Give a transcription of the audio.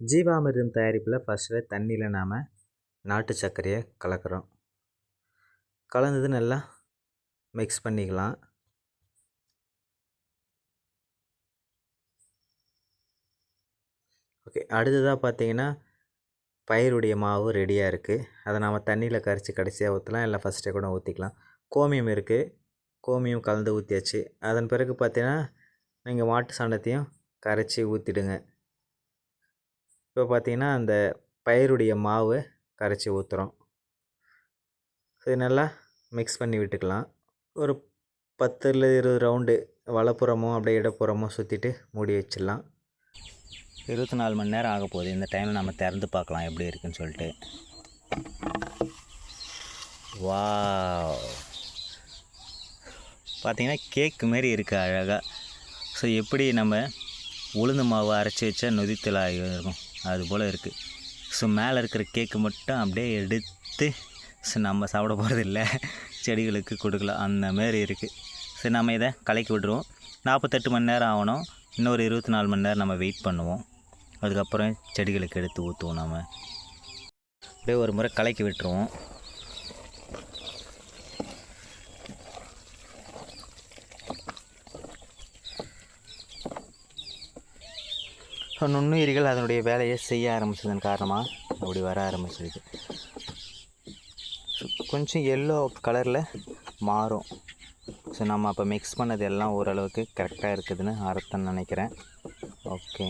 ஜீவாமிர்தம் தயாரிப்பில் ஃபஸ்ட்டில் தண்ணியில் நாம் நாட்டு சர்க்கரையை கலக்கிறோம். கலந்தது நல்லா மிக்ஸ் பண்ணிக்கலாம். ஓகே அடுத்ததாக பார்த்தீங்கன்னா பயிருடைய மாவு ரெடியாக இருக்குது அதை நாம் தண்ணியில் கரைச்சி கடைசியாக ஊற்றலாம் இல்லை ஃபஸ்ட்டே கூட ஊற்றிக்கலாம் கோமியம் இருக்குது கோமியம் கலந்து ஊற்றியாச்சு அதன் பிறகு பார்த்தீங்கன்னா நீங்கள் மாட்டு சாணத்தையும் கரைச்சி ஊற்றிடுங்க இப்போ பார்த்தீங்கன்னா அந்த பயிருடைய மாவு கரைச்சி ஊற்றுறோம் இது நல்லா மிக்ஸ் பண்ணி விட்டுக்கலாம். ஒரு பத்தில் இருபது ரவுண்டு வலப்புறமும் அப்படியே இடப்புறமும் சுற்றிட்டு மூடி வச்சிடலாம். இருபத்தி நாலு மணி நேரம் ஆக போகுது. இந்த டைமில் நம்ம திறந்து பார்க்கலாம் எப்படி இருக்குன்னு சொல்லிட்டு. வா பார்த்தீங்கன்னா கேக்கு மாரி இருக்குது அழகாக ஸோ எப்படி நம்ம உளுந்து மாவு அரைச்சி வச்சா நொதித்தல் இருக்கும் அது போல் இருக்குது ஸோ மேலே இருக்கிற கேக்கு மட்டும் அப்படியே எடுத்து ஸோ நம்ம சாப்பிட போகிறது இல்லை செடிகளுக்கு கொடுக்கலாம். அந்த மாரி இருக்குது சரி நம்ம இதை கலக்கி விட்ருவோம் நாற்பத்தெட்டு மணி நேரம் ஆகணும். இன்னொரு இருபத்தி நாலு மணி நேரம் நம்ம வெயிட் பண்ணுவோம். அதுக்கப்புறம் செடிகளுக்கு எடுத்து ஊற்றுவோம் நம்ம அப்படியே ஒரு முறை கலக்கி விட்டுருவோம். நுண்ணுயிர்கள் அதனுடைய வேலையை செய்ய ஆரம்பித்ததன் காரணமாக அப்படி வர ஆரம்பிச்சிருக்கு. கொஞ்சம் எல்லோ கலரில் மாறும். ஸோ நம்ம அப்போ மிக்ஸ் பண்ணது எல்லாம் ஓரளவுக்கு கரெக்டாக இருக்குதுன்னு அர்த்தம் நினைக்கிறேன். ஓகே